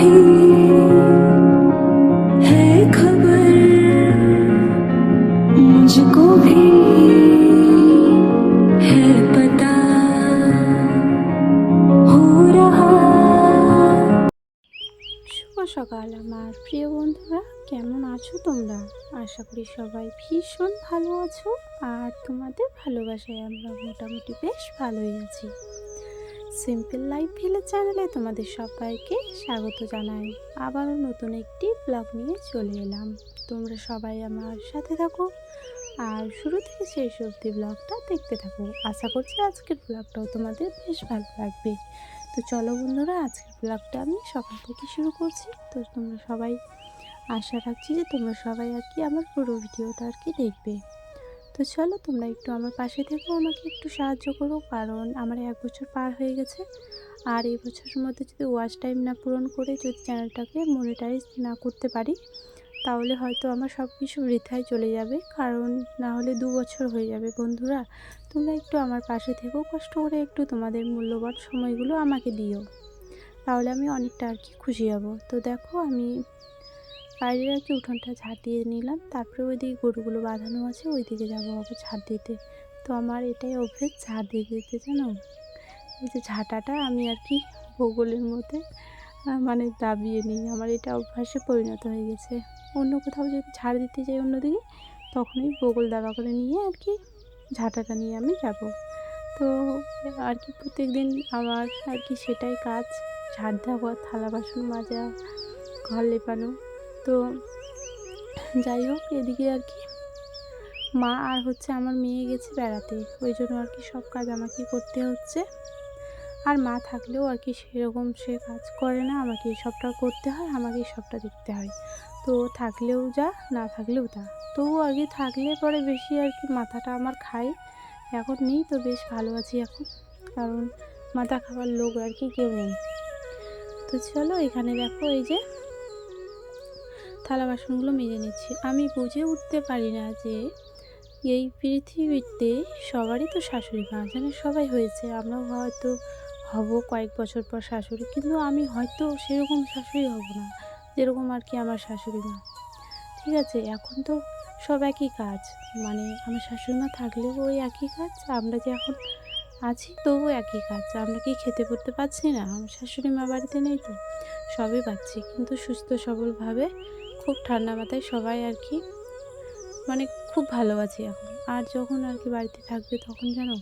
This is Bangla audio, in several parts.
भी है खबर मुझको भी है पता हो रहा শুভ সকাল আমার প্রিয় বন্ধুরা কেমন আছো তোমরা আশা করি সবাই ভীষণ ভালো আছো আর তোমাদের ভালোবাসায় আমরা মোটামুটি বেশ ভালোই আছি সিম্পল লাইফ ভিলেজ চ্যানেলে তোমাদের সবাইকে স্বাগত জানাই। আবারও নতুন একটি ব্লগ নিয়ে চলে এলাম। তোমরা সবাই আমার সাথে থাকো আর শুরু থেকে শেষ অবধি ব্লগটা দেখতে থাকো। আশা করছি আজকের ব্লগটাও তোমাদের বেশ ভালো লাগবে। তো চলো বন্ধুরা, আজকের ব্লগটা আমি সকাল থেকে শুরু করছি। তো তোমরা সবাই আশা রাখছি যে তোমরা সবাই আর কি আমার পুরো ভিডিওটা আর কি দেখবে। তো চলো তোমরা একটু আমার পাশে থেকো, আমাকে একটু সাহায্য করো, কারণ আমার এক বছর পার হয়ে গেছে। আর এই বছরের মধ্যে যদি ওয়াচ টাইম না পূরণ করে যদি চ্যানেলটাকে মনিটাইজ না করতে পারি, তাহলে হয়তো আমার সব কিছু বৃথায় চলে যাবে, কারণ না হলে দু বছর হয়ে যাবে। বন্ধুরা, তোমরা একটু আমার পাশে থেকেও কষ্ট করে একটু তোমাদের মূল্যবান সময়গুলো আমাকে দিও। তাহলে আমি অনেকটা আর কি খুশি হব। তো দেখো, আমি বাইরের কি উঠোনটা ঝাড় দিয়ে নিলাম। তারপরে ওইদিকে গরুগুলো বাঁধানো আছে, ওইদিকে যাব আবার ঝাড় দিতে। তো আমার এটাই অভ্যেস, ঝাড় দিয়ে দিতে, জানো? ওই যে ঝাঁটাটা আমি আর কি ভূগোলের মধ্যে মানে দাবিয়ে নিই। আমার এটা অভ্যাসে পরিণত হয়ে গেছে। অন্য কোথাও যদি ঝাড় দিতে যাই অন্যদিকে, তখনই বগল দাবা করে নিয়ে আর কি ঝাঁটাটা নিয়ে আমি যাব। তো আর কি প্রত্যেক দিন আমার আর কি সেটাই কাজ। ঝাড় দেওয়া, থালা বাসন মাজা, ঘর লেপানো তো যাই হোক, এদিকে আর কি। মা আর হচ্ছে আমার মেয়ে গেছে বেড়াতে। ওই জন্য আর কি সব কাজ আমাকে করতে হচ্ছে। আর মা থাকলেও আর কি সেরকম সে কাজ করে না। আমাকে সবটা করতে হয়, আমাকে সবটা দেখতে হয়। তো থাকলেও যা, না থাকলেও তা। তবু আগে থাকলে পরে বেশি আর কি মাথাটা আমার খায়। এখন নেই তো, বেশ ভালো আছি এখন। কারণ মাথা খাবার লোক আর কি কেউ নেই। তো চলো, এখানে দেখো এই যে থালা বাসনগুলো মেজে নিচ্ছি। আমি বুঝে উঠতে পারি না যে এই পৃথিবীতে সবারই তো শাশুড়ি মা জানে সবাই হয়েছে। আমরাও হয়তো হব কয়েক বছর পর শাশুড়ি, কিন্তু আমি হয়তো সেরকম শাশুড়ি হব না, যেরকম আর কি আমার শাশুড়ি মা। ঠিক আছে, এখন তো সব একই কাজ। মানে আমার শাশুড়ি মা থাকলেও ওই একই কাজ, আমরা যে এখন আছি তবু একই কাজ। আমরা কি খেতে পড়তে পারছি না? আমার শাশুড়ি মা বাড়িতে নেই তো? সবই পাচ্ছি। কিন্তু সুস্থ সবলভাবে খুব ঠান্ডা মাথায় সবাই আর কি মানে খুব ভালো আছি এখন। আর যখন আর কি বাড়িতে থাকবে তখন জানো,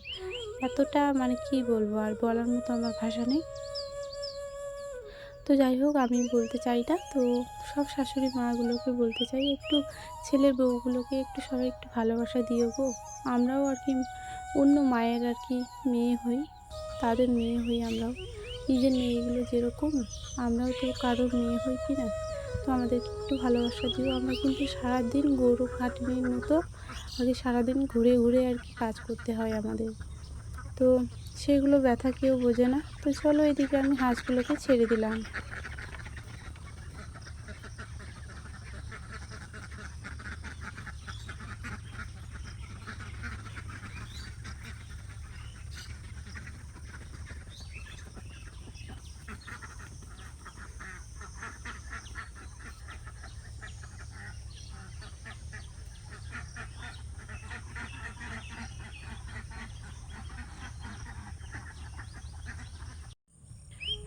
এতটা মানে কি বলব, আর বলার মতো আমার ভাষা নেই। তো যাই হোক, আমি বলতে চাই না, তো সব শাশুড়ি মাগুলোকে বলতে চাই, একটু ছেলের বউগুলোকে একটু সবাই একটু ভালোবাসা দিও গো। আমরাও আর কি অন্য মায়ের আর কি মেয়ে হই, তাদের মেয়ে হই আমরাও। নিজের মেয়েগুলো যেরকম, আমরাও তো কারোর মেয়ে হই কি না তো আমাদেরকে একটু ভালোবাসা দিও। আমরা কিন্তু সারাদিন গরু খাটনির মতো আগে সারাদিন ঘুরে ঘুরে আর কি কাজ করতে হয় আমাদের। তো সেগুলো ব্যথা কেউ বোঝে না। তো চলো এদিকে আমি হাঁসগুলোকে ছেড়ে দিলাম।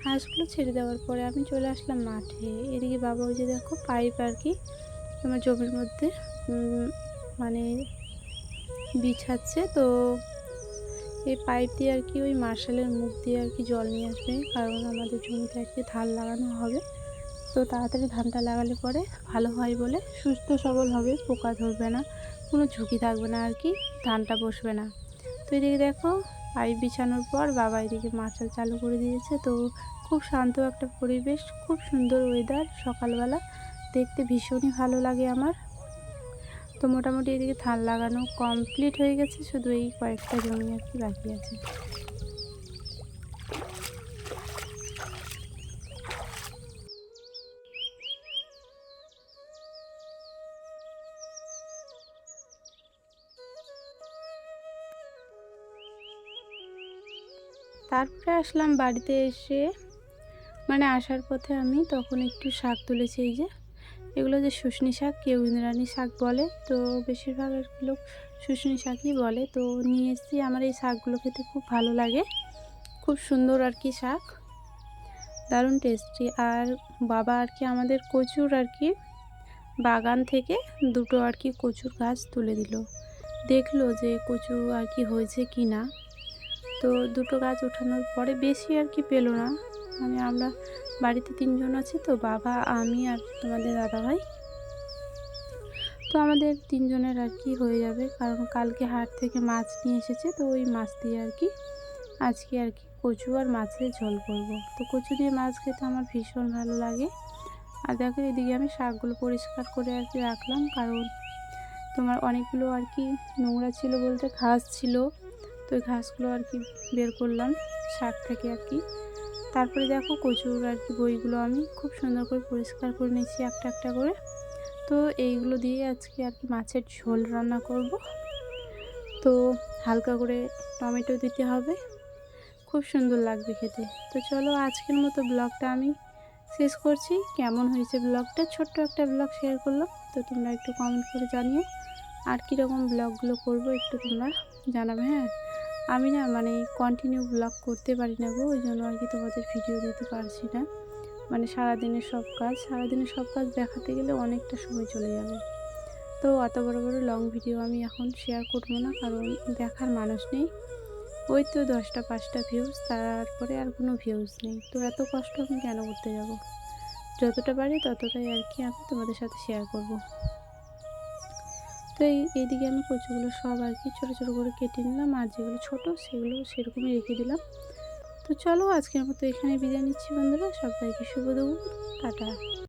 হাঁসগুলো ছেড়ে দেওয়ার পরে আমি চলে আসলাম মাঠে। এদিকে বাবা ওই যে দেখো পাইপ আর কি আমার জমির মধ্যে মানে বিছাচ্ছে। তো এই পাইপ দিয়ে আর কি ওই মার্শালের মুখ দিয়ে আর কি জল নিয়ে আসবে, কারণ আমাদের জমিতে আর কি ধান লাগানো হবে। তো তাড়াতাড়ি ধানটা লাগালে পরে ভালো হয় বলে সুস্থ সবল হবে, পোকা ধরবে না, কোনো ঝুঁকি থাকবে না আর কি, ধানটা বসবে না। তো এদিকে দেখো পাইপ বিছানোর পর বাবা এদিকে মার্শাল চালু করে দিয়েছে। তো খুব শান্ত একটা পরিবেশ, খুব সুন্দর ওয়েদার সকালবেলা। দেখতে ভীষণই ভালো লাগে আমার। তো মোটামুটি এদিকে থান লাগানো কমপ্লিট হয়ে গেছে, শুধু এই কয়েকটা জমি আর কি বাকি আছে। তারপরে আসলাম বাড়িতে এসে মানে আসার পথে আমি তখন একটু শাক তুলেছি, এই যে এগুলো যে শুশনি শাক, কেউ ইন্দ্রাণী শাক বলে, তো বেশিরভাগ লোক শুশনি শাকই বলে, তো নিয়ে এসেছি। আমার এই শাকগুলো খেতে খুব ভালো লাগে, খুব সুন্দর আর কি শাক, দারুণ টেস্টি আর বাবা আর কি আমাদের কচুর আর কি বাগান থেকে দুটো আর কি কচুর গাছ তুলে দিল, দেখল যে কচু আর কি হয়েছে কি না তো দুটো গাছ ওঠানোর পরে বেশি আর কি পেল না। মানে আমরা বাড়িতে তিনজন আছি তো, বাবা, আমি আর তোমাদের দাদাভাই তো আমাদের তিনজনের আর কি হয়ে যাবে, কারণ কালকে হাট থেকে মাছ নিয়ে এসেছে, তো ওই মাছ দিয়ে আর কি আজকে আর কি কচু আর মাছের ঝোল করব। তো কচু দিয়ে মাছ খেতে আমার ভীষণ ভালো লাগে। আর দেখো এদিকে আমি শাকগুলো পরিষ্কার করে আর কি রাখলাম, কারণ তোমার অনেকগুলো আর কি নোংরা ছিল বলতে ঘাস ছিল। তো ঘাসগুলো আর কি বের করলাম শাক থেকে আর কি। তারপরে দেখো কচুর আর কি বইগুলো আমি খুব সুন্দর করে পরিষ্কার করে নিয়েছি একটা একটা করে। তো এইগুলো দিয়ে আজকে আর কি মাছের ঝোল রান্না করব। তো হালকা করে টমেটো দিতে হবে। খুব সুন্দর লাগবে খেতে। তো চলো আজকের মতো ব্লগটা আমি শেষ করছি। কেমন হয়েছে ব্লগটা? ছোট্ট একটা ব্লগ শেয়ার করলাম। তো তোমরা একটু কমেন্ট করে জানিও। আর কীরকম ব্লগগুলো করব একটু তোমরা জানাবে হ্যাঁ? আমি না মানে কন্টিনিউ ব্লগ করতে পারি না গো ওই জন্য আর কি তোমাদের ভিডিও দিতে পারছি না। মানে সারাদিনের সব কাজ, সারাদিনের সব কাজ দেখাতে গেলে অনেকটা সময় চলে যাবে। তো অত বড় বড় লং ভিডিও আমি এখন শেয়ার করব না, কারণ দেখার মানুষ নেই। ওই তো দশটা, পাঁচটা ভিউজ তারপরে আর কোনো ভিউজ নেই। তো এত কষ্ট আমি কেন করতে যাব? যতটা পারি ততটাই আর কি আমি তোমাদের সাথে শেয়ার করব। তো এই, এইদিকে আমি কচুগুলো সব আর কি ছোটো ছোটো করে কেটে নিলাম আর যেগুলো ছোটো সেগুলো সেরকমই রেখে দিলাম। তো চলো আজকের মতো এখানে বিদায় নিচ্ছি বন্ধুরা। সবাইকে শুভ দেবো টাটা।